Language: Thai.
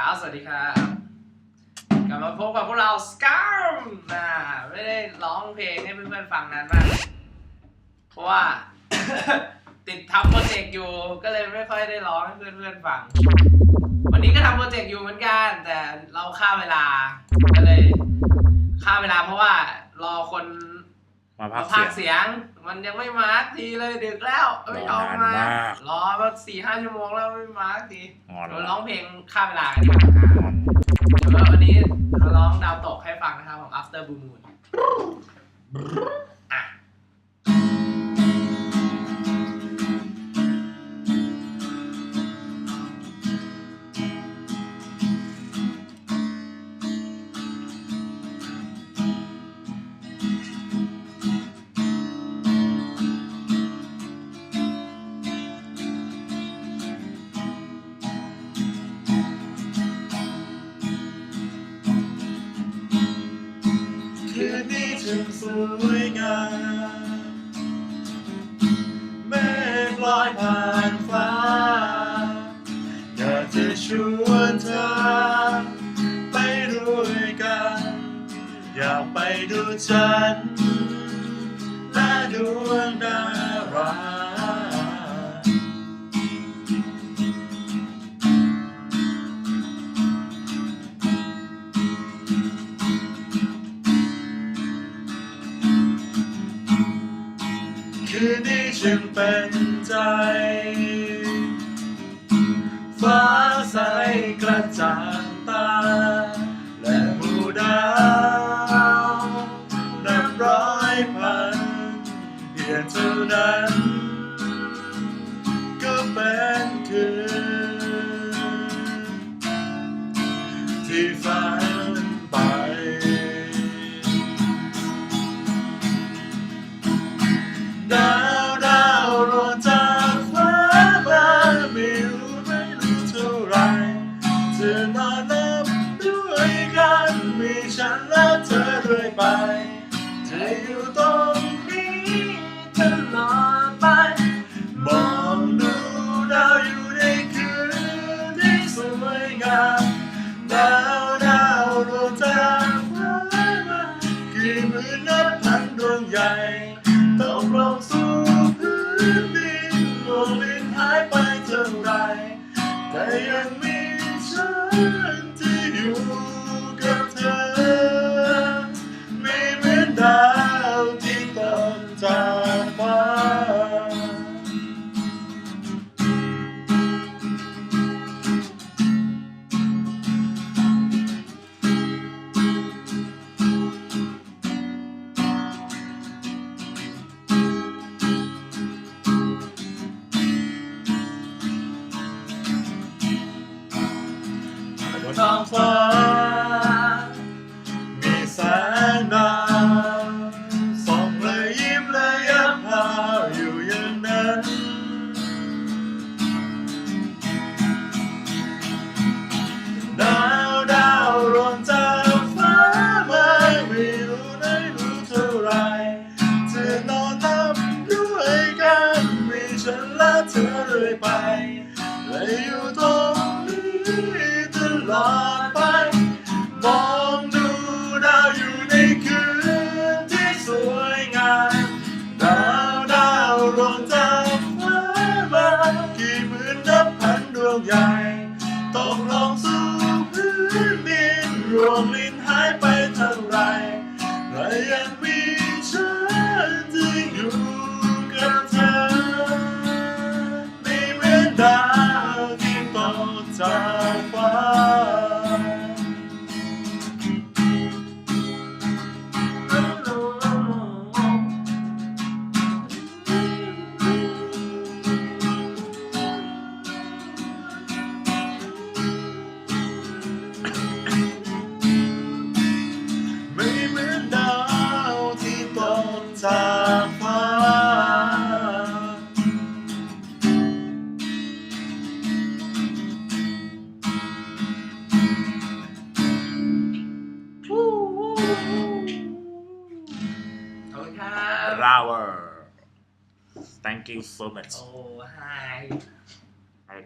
ครับ สวัสดีครับ กลับมาพบกับพวกเราสกา m นะไม่ได้ร้องเพลงให้เพื่อนๆฟังนานมาก เพราะว่า ติดทำโปรเจกต์อยู่ ก็เลยไม่ค่อยได้ร้องให้เพื่อนๆฟัง วันนี้ก็ทำโปรเจกต์อยู่เหมือนกัน แต่เราฆ่าเวลา ก็เลยฆ่าเวลาเพราะว่ารอคน มาพัมากพากย์เสีเสียงยง มันยังไม่มาสักทีเลยดึกแล้วไม่ยอมรอนานมามากรอมาสี่ห้าชั่วโมงแล้วไม่มาสักทีงอน เราร้องเพลงข้ามเวลากันดีกว่างอนเดี๋ยววันนี้เราร้องดาวตกให้ฟังนะครับของ After Blue Moon อ่ึงสวยงามเมฆลอยผ่านฟ้า อยากจะชวนเธอ ไปด้วยกัน อยากไปดูจันทร์และดวงดาว คืนนี้จึงเป็นใจ ฟ้าใสกระจ่างตา และหมู่ดาวนับร้อยพันเพียงเท่านั้น อยู่ตรงนี้ตลอดไปมองดูดาวอยู่ในคืนที่สวยงามดาวดาวโรยจากฟ้ามากี่หมื่นนับพันดวงใหญ่ตกลงสู่พื้นดินดวงลินหายไปเท่าไรแต่ยังมี และยังมีฉันที่อยู่กับเธอในเมือนดาที่ตกจากฟ้าไม่ ขอบคุณครับราเวอร์ thank you so much โอ้ไฮอะไร